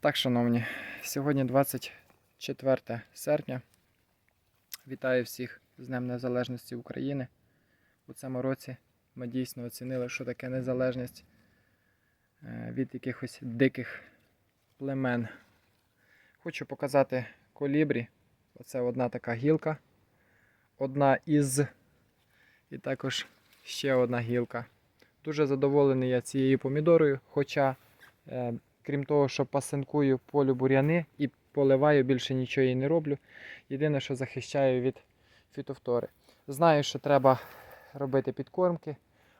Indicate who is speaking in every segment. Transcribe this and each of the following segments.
Speaker 1: Так, шановні, сьогодні 24 серпня. Вітаю всіх з Днем Незалежності України. У цьому році ми дійсно оцінили, що таке незалежність е, від якихось диких племен. Хочу показати колібрі. Оце одна така гілка. Одна із. І також ще одна гілка. Дуже задоволений я цією помідорою, хоча е, крім того, що пасинкую полю буряни і поливаю, більше нічого їй не роблю. Єдине, що захищаю від фітофтори. Знаю, що треба робити підкормки,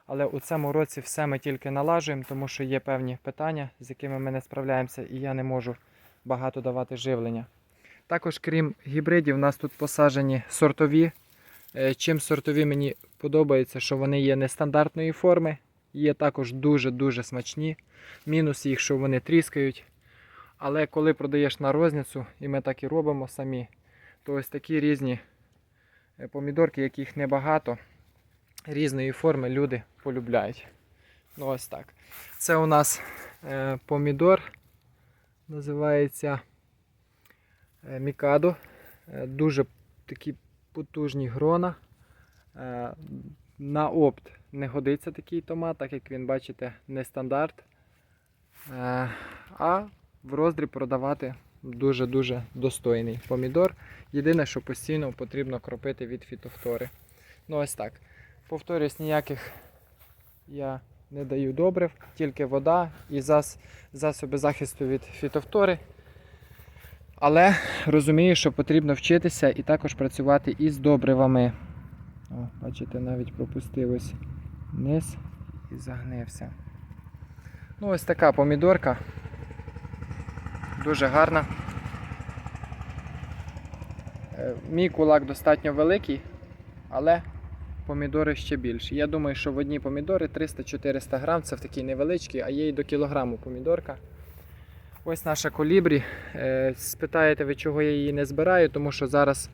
Speaker 1: але у цьому році все ми тільки налажуємо, тому що є певні питання, з якими ми не справляємося, і я не можу багато давати живлення. Також, крім гібридів, у нас тут посаджені сортові. Е, Чим сортові мені подобається, що вони є нестандартної форми, є також дуже-дуже смачні. Мінус їх, що вони тріскають. Але коли продаєш на розницю, і ми так і робимо самі, то ось такі різні е, помідорки, яких небагато, різної форми люди полюбляють. Ну ось так. Це у нас е, помідор, називається е, Мікадо. Дуже такі потужні грона. На опт не годиться такий томат, так як він, бачите, не стандарт. Е, А в роздріб продавати дуже-дуже достойний помідор. Єдине, що постійно потрібно кропити від фітофтори. Ну ось так. Повторюсь, ніяких я не даю добрив, тільки вода і зас, засоби захисту від фітофтори. Але розумію, що потрібно вчитися і також працювати із добривами. О, бачите, навіть пропустив ось низ і загнився. Ну, ось така помідорка. Дуже гарна. Е, Мій кулак достатньо великий, але помідори ще більші. Я думаю, що в одні помідори 300-400 грам, це в такій невеличкій, а є і до кілограму помідорка. Ось наша колібрі. Е, Спитаєте ви, чого я її не збираю, тому що зараз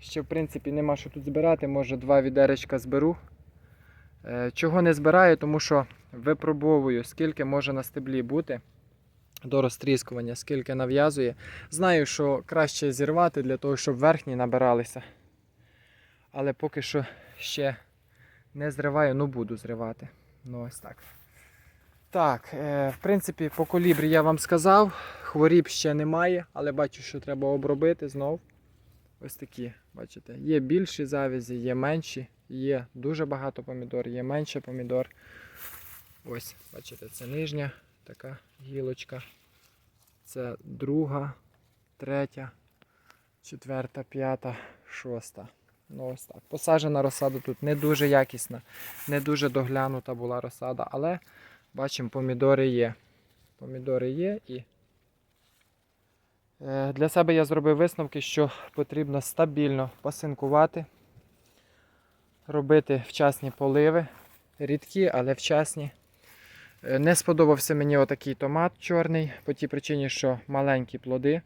Speaker 1: ще в принципі нема що тут збирати, може два відеречка зберу. Е, Чого не збираю, тому що випробовую, скільки може на стеблі бути до розтріскування, скільки нав'язує. Знаю, що краще зірвати для того, щоб верхні набиралися. Але поки що ще не зриваю, ну буду зривати. Ну ось так. Так, е, в принципі, по колібрі я вам сказав, хворіб ще немає, але бачу, що треба обробити знов. Ось такі, бачите, є більші завязі, є менші, є дуже багато помідор, є менше помідор. Ось, бачите, це нижня така гілочка. Це друга, третя, четверта, п'ята, шоста. Ну ось так. Посаджена розсада тут не дуже якісна, не дуже доглянута була розсада, але бачимо, помідори є. Помідори є і Для себе я зробив висновки, що потрібно стабільно пасинкувати, робити вчасні поливи, рідкі, але вчасні. Е, Не сподобався мені отакий томат чорний, по тій причині, що маленькі плоди,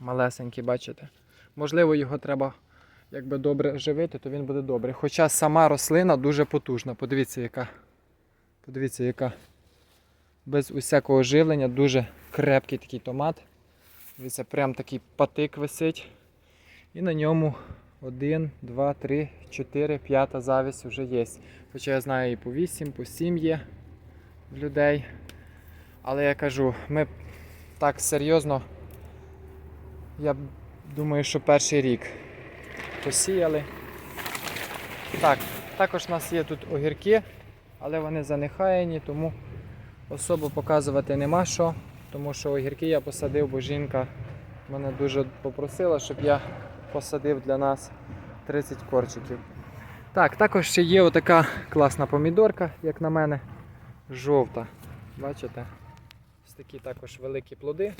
Speaker 1: малесенькі, бачите. Можливо, його треба якби добре живити, то він буде добрий. Хоча сама рослина дуже потужна. Подивіться, яка. Подивіться, яка без усякого живлення, дуже крепкий такий томат. Дивіться, прям такий патик висить. І на ньому один, два, три, чотири, п'ята завість вже є. Хоча я знаю і по 8, по 7 є в людей. Але я кажу, ми так серйозно, я думаю, що перший рік посіяли. Так, також у нас є тут огірки, але вони занехаяні, тому особо показувати нема що тому що огірки я посадив, бо жінка мене дуже попросила, щоб я посадив для нас 30 корчиків. Так, також ще є отака класна помідорка, як на мене, жовта. Бачите? Ось такі також великі плоди.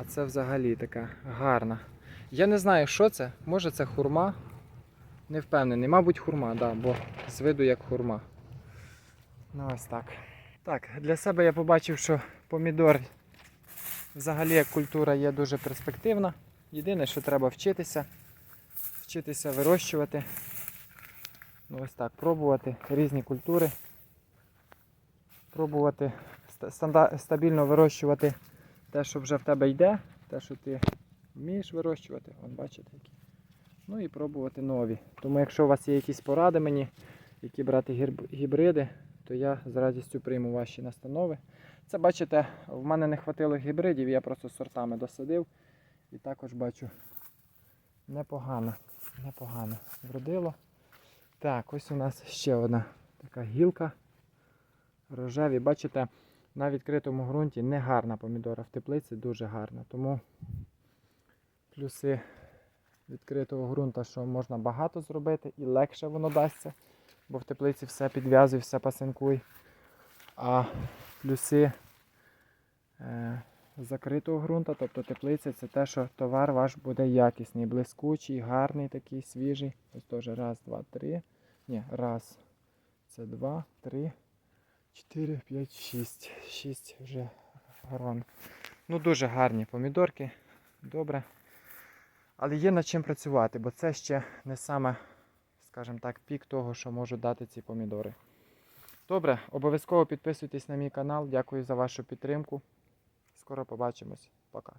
Speaker 1: А це взагалі така гарна. Я не знаю, що це. Може це хурма. Не впевнений. Мабуть, хурма, да, бо з виду як хурма. Ну ось так. Так, для себе я побачив, що помідор взагалі як культура є дуже перспективна. Єдине, що треба вчитися, вчитися вирощувати. Ну ось так, пробувати різні культури, пробувати стабільно вирощувати те, що вже в тебе йде, те, що ти вмієш вирощувати. Вон бачите які. Ну і пробувати нові. Тому якщо у вас є якісь поради мені, які брати гібриди, то я з радістю прийму ваші настанови. Це бачите, в мене не хватило гібридів, я просто сортами досадив. І також бачу непогано, непогано вродило. Так, ось у нас ще одна така гілка. Рожеві. Бачите, на відкритому ґрунті не гарна помідора, в теплиці дуже гарна. Тому плюси відкритого ґрунта, що можна багато зробити і легше воно дасться, бо в теплиці все підв'язуй, все пасинкуй. А плюси е, закритого ґрунта, тобто теплиця, це те, що товар ваш буде якісний, блискучий, гарний такий, свіжий. Ось теж раз, два, три. Ні, раз. Це два, три, чотири, п'ять, шість. Шість вже грон. Ну, дуже гарні помідорки. Добре. Але є над чим працювати, бо це ще не саме, скажімо так, пік того, що можуть дати ці помідори. Добре, обов'язково підписуйтесь на мій канал. Дякую за вашу підтримку. Скоро побачимось. Пока.